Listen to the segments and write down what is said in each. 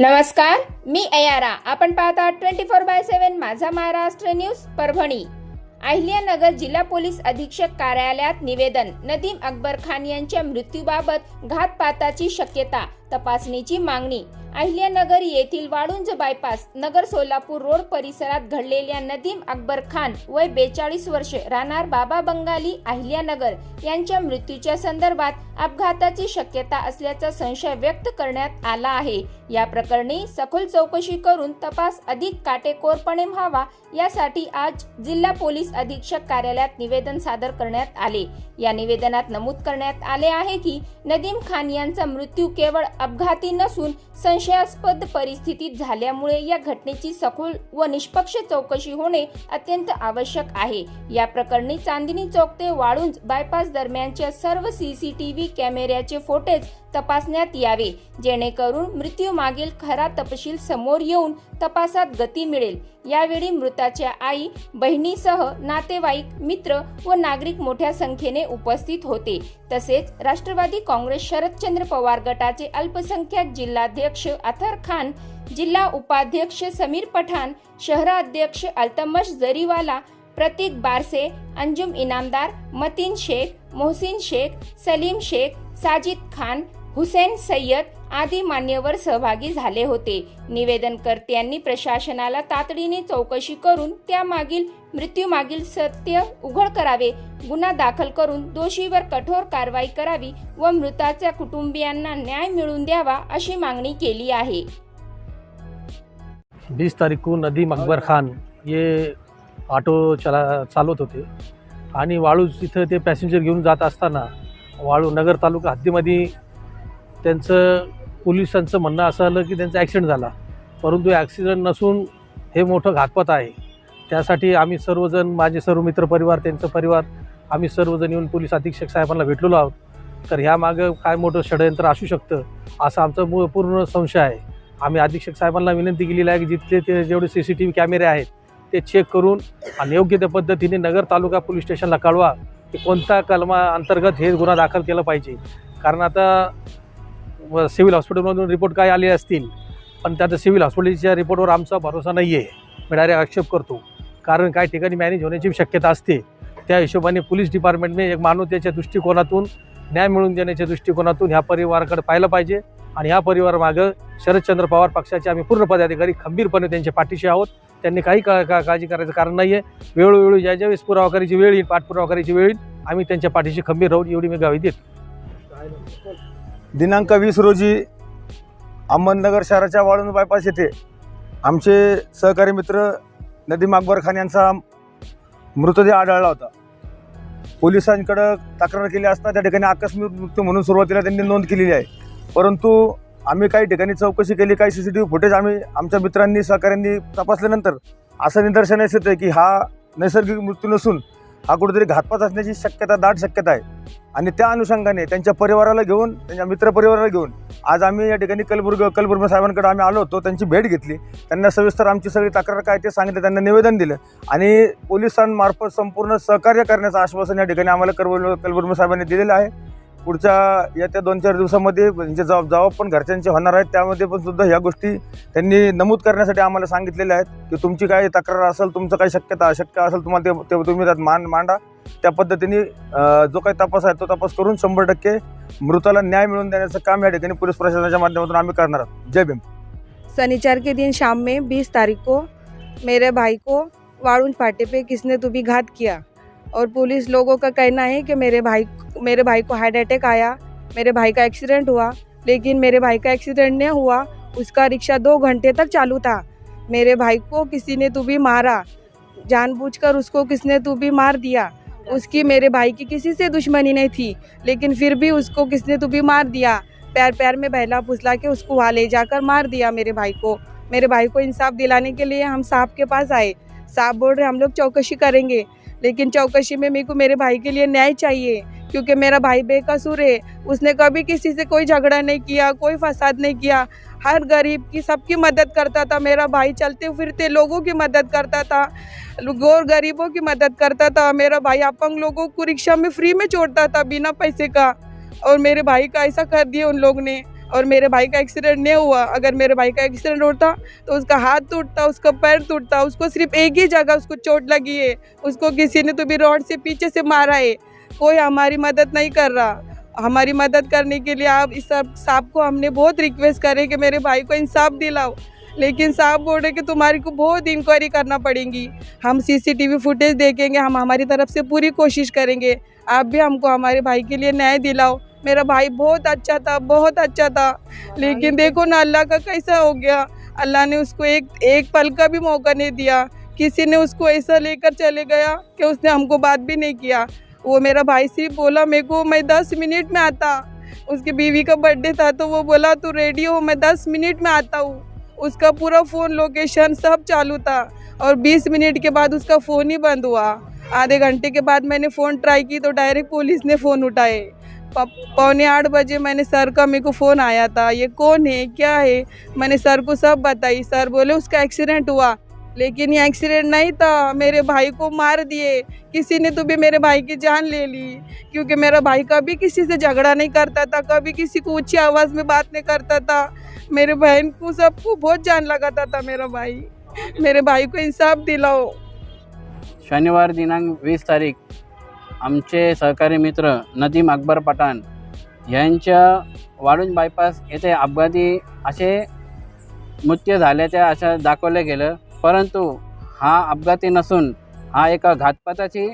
नमस्कार मी अयारा. आपण पाहता twenty four by seven Majha Maharashtra news Parbhani. Ahilyanagar जिल्हा पोलीस अधीक्षक कार्यालयात निवेदन नदीम अकबर खान यांच्या मृत्यूबाबत घातपाताची शक्यता तपासणीची मागणी. अहिल्यानगर येथील वाळुंज बायपास नगर सोलापूर रोड परिसरात घडलेल्या नदीम अकबर खान वय बेचाळीस वर्षे राहणार बाबा बंगाली अहिल्यानगर यांच्या मृत्यूच्या संदर्भात अपघाताची शक्यता असल्याचा संशय व्यक्त करण्यात आला आहे. या प्रकरणी सखोल चौकशी करून तपास अधिक काटेकोरपणे व्हावा यासाठी आज जिल्हा पोलीस अधीक्षक कार्यालयात निवेदन सादर करण्यात आले. या निवेदनात नमूद करण्यात आले आहे की नदीम खान यांचा मृत्यू केवळ अपघाती नसून संशयास्पद परिस्थितीत झाल्यामुळे या घटनेची सखोल व निष्पक्ष चौकशी होणे अत्यंत आवश्यक आहे. या प्रकरणी चांदणी चौक ते वाळुंज बायपास दरम्यानच्या सर्व सीसीटीव्ही कॅमेऱ्याचे फोटेज तपासण्यात यावे. जेणेकरून मृत्यू मागील खरा तपशील समोर येऊन तपासात गती मिळेल. यावेळी मृताच्या आई बहिणीसह नातेवाईक मित्र व नागरिक मोठ्या संख्येने उपस्थित होते. तसेच राष्ट्रवादी काँग्रेस शरदचंद्र पवार गटाचे अल्पसंख्याक जिल्हाध्यक्ष अथर खान जिल्हा उपाध्यक्ष समीर पठाण शहराध्यक्ष अल्तमश जरीवाला प्रतीक बारसे अंजुम इनामदार मतीन शेख मोहसिन शेख सलीम शेख साजिद खान हुसेन सय्यद आदी मान्यवर सहभागी झाले होते. निवेदनकर्त्यांनी प्रशासनाला तातडीने चौकशी करून त्यामागील मृत्यूमागील सत्य उघड करावे गुन्हा दाखल करून दोषीवर कठोर कारवाई करावी व मृताच्या कुटुंबियांना न्याय मिळवून द्यावा अशी मागणी केली आहे. बीस तारीख को नदीम अकबर खान ये ऑटो चला चालवत होते. आणि वाळूज इथं ते पॅसेंजर घेऊन जात असताना वाळू नगर तालुका हद्दीमध्ये त्यांचं पोलिसांचं म्हणणं असं आलं की त्यांचा ॲक्सिडेंट झाला. परंतु ॲक्सिडेंट नसून हे मोठं घातपात आहे. त्यासाठी आम्ही सर्वजण माझे सर्व मित्रपरिवार त्यांचं परिवार आम्ही सर्वजण येऊन पोलीस अधीक्षक साहेबांना भेटलेलो आहोत. तर ह्यामागं काय मोठं षडयंत्र असू शकतं असा आमचा मू पूर्ण संशय आहे. आम्ही अधीक्षक साहेबांना विनंती केलेली आहे की जिथले ते जेवढे सी सी टी व्ही कॅमेरे आहेत ते चेक करून आणि योग्य त्या पद्धतीने नगर तालुका पोलीस स्टेशनला कळवा की कोणता कलमा अंतर्गत हे गुन्हा दाखल केला पाहिजे. कारण आता सिव्हिल हॉस्पिटलमधून रिपोर्ट काय आले असतील पण त्यात सिव्हिल हॉस्पिटलच्या रिपोर्टवर आमचा भरोसा नाही आहे मी डायरेक्ट आक्षेप करतो. कारण काही ठिकाणी मॅनेज होण्याची शक्यता असते. त्या हिशोबाने पोलीस डिपार्टमेंटने एक मानवतेच्या दृष्टिकोनातून न्याय मिळवून देण्याच्या दृष्टिकोनातून ह्या परिवाराकडे पाहिलं पाहिजे आणि ह्या परिवारामागं शरदचंद्र पवार पक्षाचे आम्ही पूर्ण पदाधिकारी खंबीरपणे त्यांच्या पाठीशी आहोत. त्यांनी काही का का काळजी करायचं कारण नाही आहे वेळोवेळी ज्या ज्यावेळेस पुरावा करायची वेळ येईल पाठपुरावा करायची वेळ येईल आम्ही त्यांच्या पाठीशी खंबीर राहून एवढी मी गावी देतो. दिनांक वीस रोजी अहमदनगर शहराच्या वाळून बायपास येथे आमचे सहकारी मित्र नदीम अकबर खान यांचा मृतदेह आढळला होता. पोलिसांकडं तक्रार केली असता त्या ठिकाणी आकस्मिक मृत्यू म्हणून सुरुवातीला त्यांनी नोंद केलेली आहे. परंतु आम्ही काही ठिकाणी चौकशी केली काही C C T V footage आम्ही आमच्या मित्रांनी सहकाऱ्यांनी तपासल्यानंतर असं निदर्शनास येतं की हा नैसर्गिक मृत्यू नसून हा कुठेतरी घातपात असण्याची शक्यता दाट शक्यता आहे. आणि त्या अनुषंगाने त्यांच्या परिवाराला घेऊन त्यांच्या मित्रपरिवाराला घेऊन आज आम्ही या ठिकाणी कलबुर्ग कलबुर्ग साहेबांकडे आम्ही आलो होतो त्यांची भेट घेतली. त्यांना सविस्तर आमची सगळी तक्रार काय ते सांगितलं त्यांना निवेदन दिलं. आणि पोलिसांमार्फत संपूर्ण सहकार्य करण्याचं आश्वासन या ठिकाणी आम्हाला कलबुर्ग कलबुर्ग साहेबांनी दिलेलं आहे. पुढच्या येत्या दोन चार दिवसामध्ये म्हणजे जबाब जबाब पण घरच्यांचे होणार आहेत. त्यामध्ये पण सुद्धा ह्या गोष्टी त्यांनी नमूद करण्यासाठी आम्हाला सांगितलेल्या आहेत की तुमची काय तक्रार असेल तुमचं काही शक्यता शक्य असेल तुम्हाला ते ते तुम्ही त्यात मान मांडा. त्या पद्धतीने जो काही तपास आहे तो तपास करून शंभर टक्के मृताला न्याय मिळवून देण्याचं काम या ठिकाणी पोलीस प्रशासनाच्या माध्यमातून आम्ही करणार आहोत. जय भीम. शनिचार के दिन शाम में बीस तारीख को मेरे भाई को वाळून फाटे पे किसने तुम्ही घात किया? और पुलिस लोगों का कहना है कि मेरे भाई मेरे भाई को हार्ट अटैक आया, मेरे भाई का एक्सीडेंट हुआ, लेकिन मेरे भाई का एक्सीडेंट नहीं हुआ, उसका रिक्शा दो घंटे तक चालू था। मेरे भाई को किसी ने तो भी मारा, जानबूझकर उसको किसने तो भी मार दिया। उसकी मेरे भाई की किसी से दुश्मनी नहीं थी, लेकिन फिर भी उसको किसने तो भी मार दिया? पैर पैर में बहला फुसला के उसको वहाँ ले जाकर मार दिया मेरे भाई को। मेरे भाई को इंसाफ दिलाने के लिए हम साहब के पास आए। साहब बोल रहे, हम लोग चौकशी करेंगे। लेकिन चौकशी में मेरे को मेरे भाई के लिए न्याय चाहिए, क्योंकि मेरा भाई बेकसूर है। उसने कभी किसी से कोई झगड़ा नहीं किया, कोई फसाद नहीं किया। हर गरीब की सबकी मदद करता था मेरा भाई, चलते फिरते लोगों की मदद करता था, गौर गरीबों की मदद करता था। मेरा भाई अपंग लोगों को रिक्शा में फ्री में छोड़ता था बिना पैसे का। और मेरे भाई का ऐसा कर दिया उन लोग ने। और मेरे भाई का एक्सीडेंट नहीं हुआ। अगर मेरे भाई का एक्सीडेंट होता तो उसका हाथ टूटता, उसका पैर टूटता, उसको सिर्फ़ एक ही जगह उसको चोट लगी है। उसको किसी ने तो भी रोड से पीछे से मारा है। कोई हमारी मदद नहीं कर रहा। हमारी मदद करने के लिए आप इस सब, साहब को हमने बहुत रिक्वेस्ट करे कि मेरे भाई को इंसाफ दिलाओ। लेकिन साहब बोल रहे कि तुम्हारी को बहुत इंक्वायरी करना पड़ेगी। हम सीसीटीवी फुटेज देखेंगे, हम हमारी तरफ़ से पूरी कोशिश करेंगे। आप भी हमको हमारे भाई के लिए न्याय दिलाओ। मेरा भाई बहुत अच्छा था बहुत अच्छा था। लेकिन देखो ना अल्लाह का कैसा हो गया? अल्लाह ने उसको एक एक पल का भी मौका नहीं दिया। किसी ने उसको ऐसा लेकर चले गया कि उसने हमको बात भी नहीं किया। वो मेरा भाई सिर्फ़ बोला मेरे को मैं दस मिनट में आता। उसकी बीवी का बर्थडे था तो वो बोला तू रेडी हो? मैं दस मिनट में आता हूँ। उसका पूरा फ़ोन लोकेशन सब चालू था और बीस मिनट के बाद उसका फ़ोन ही बंद हुआ। आधे घंटे के बाद मैंने फ़ोन ट्राई की तो डायरेक्ट पुलिस ने फ़ोन उठाए। पौने आठ बजे मैंने सर का, मेरे को फ़ोन आया था। ये कौन है? क्या है? मैंने सर को सब बताई। सर बोले, उसका एक्सीडेंट हुआ। लेकिन ये एक्सीडेंट नहीं था। मेरे भाई को मार दिए। किसी ने तो भी मेरे भाई की जान ले ली। क्योंकि मेरा भाई कभी किसी से झगड़ा नहीं करता था। कभी किसी को ऊँची आवाज़ में बात नहीं करता था। मेरे बहन को सबको बहुत जान लगाता था मेरा भाई। मेरे भाई को इंसाफ दिलाओ। शनिवार दिनांक वीस तारीख। आमचे सहकारी मित्र नदीम अकबर पठाण यांच्या वाळूंज बायपास येथे अपघाती असे मृत्यू झाल्याचे असं दाखवलं गेलं. परंतु हा अपघाती नसून हा एका घातपाताची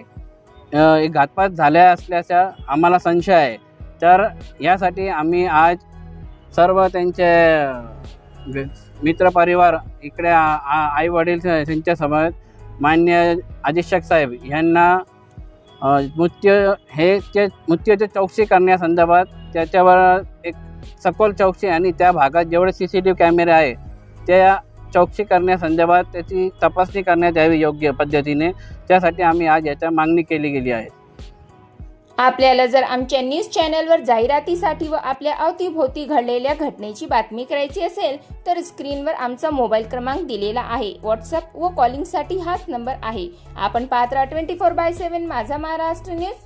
एक घातपात झाल्या असल्याचा आम्हाला संशय आहे. तर यासाठी आम्ही आज सर्व त्यांचे मित्रपरिवार इकडे आईवडील त्यांच्यासमोर मान्य अधीक्षक साहेब यांना नृत्य हे ते मृत्यूची चौकशी करण्यासंदर्भात त्याच्यावर एक सखोल चौकशी आणि त्या भागात जेवढे सी सी टी व्ही कॅमेरे आहे त्या चौकशी करण्यासंदर्भात त्याची तपासणी करण्यात यावी योग्य पद्धतीने. त्यासाठी आम्ही आज याच्या मागणी केली गेली आहे. आपल्याला जर आमच्या न्यूज चॅनलवर जाहिरातीसाठी व आपल्या अवतीभोवती घडलेल्या घटनेची बातमी करायची असेल तर स्क्रीनवर आमचा मोबाईल क्रमांक दिलेला आहे. व्हॉट्सअप व कॉलिंगसाठी हाच नंबर आहे. आपण Patra twenty four by seven Majha Maharashtra news.